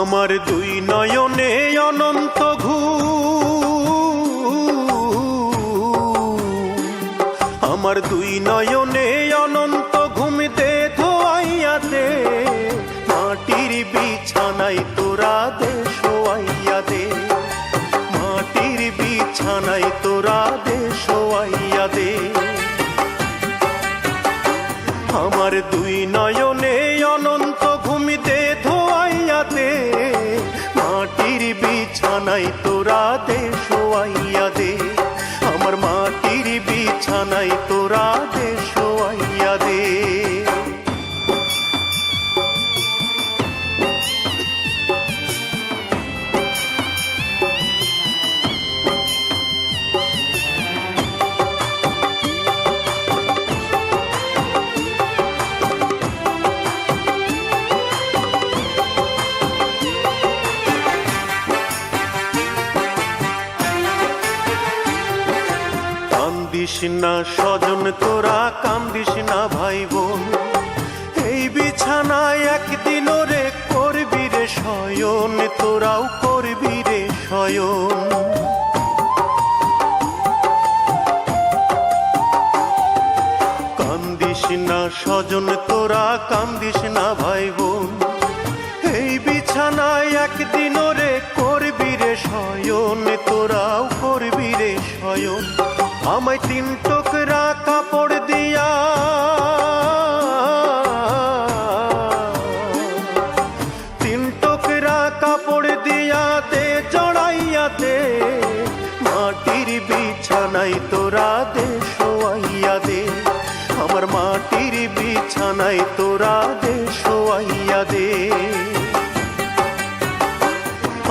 আমার দুই নয়নে অনন্ত ঘু আমার দুই নয়নে অনন্ত ঘুমিতে ধোয়াইয়াতে, মাটির বিছানায় তোরা দে, শোয়াইয়া দে। মাটির বিছানায় তোরা দে, শোয়াইয়া দে। আমার দুই নয়নে অনন্ত বিছানায় তোরা দে শোয়াইয়া দে। আমার মাটির বিছানায় তোরা না, স্বজন তোরা কান্দিস না ভাই বোন। এই বিছানায় একদিন রে করবি রে শয়ন, তোরাও করবি রে শয়ন। কান্দিস না, স্বজন তোরা কান্দিস না ভাই বোন। এই বিছানায় একদিন রে করবি রে শয়ন, তোরাও করবি রে শয়ন। আমায় তিন টুকরা কাপড় দিয়া। তিন টুকরা কাপড় দিয়া দে জড়াইয়া দে মাটির বিছানায় তোরা দে, শোয়াইয়া দে। আমার মাটির বিছানায় তোরা দে, শোয়াইয়া দে।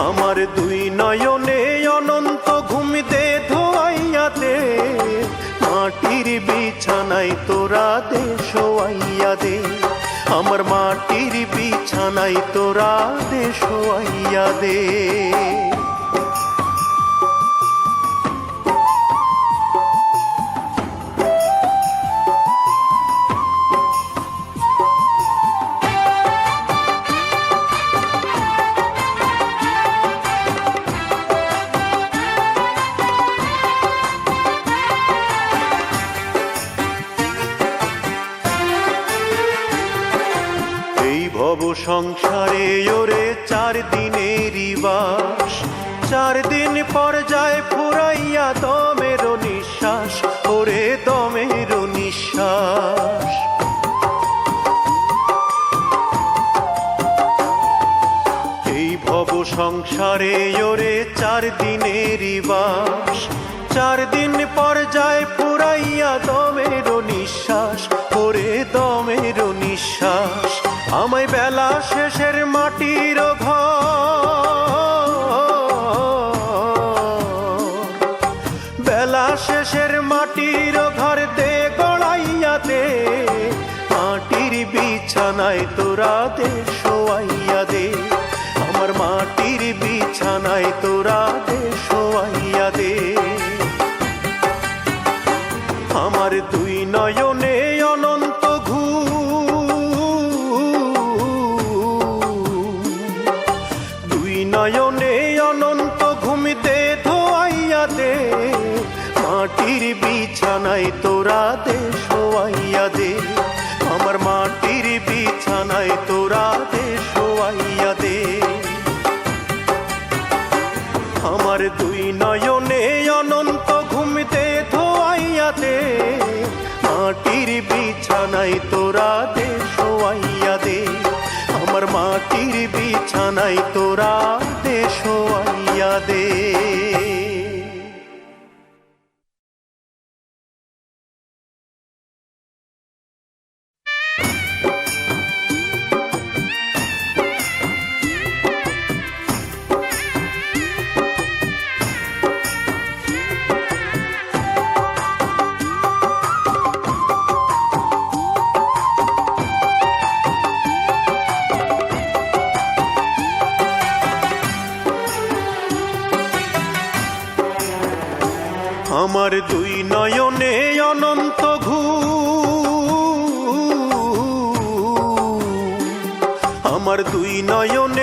আমার দুই নয়নে শোয়াইয়া দে। আমার মাটির বিছানায় তোরা দে শোয়াইয়া দে। ভব সংসারে ওরে চার দিনেরই বাস। চার দিন পর যায় ফুরাইয়া দমের নিঃশ্বাস, ওরে দমের নিঃশ্বাস। এই ভব সংসারে ওরে চার দিনেরই বাস। চার দিন পর যায় ফুরাইয়া দমের নিঃশ্বাস, ওরে দমের নিঃশ্বাস। আমায় বেলা শেষের মাটির বেলা শেষের মাটির ঘর দে গড়াইয়া দে, মাটির বিছানায় তোরা দে শোয়াইয়া দে। আমার মাটির বিছানায় তোরা বিছানায় তোরা দে, শোয়াইয়া দে। আমার মাটির বিছানায় তোরা দে, শোয়াইয়া দে। আমার দুই নয়নে অনন্ত ঘুমতে ধোয়াইয়া দে। মাটির বিছানায় তোরা দে, শোয়াইয়া দে। আমার মাটির বিছানায় তোরা দে, শোয়াইয়া দে। আমার দুই নয়নে অনন্ত ঘু আমার দুই নয়নে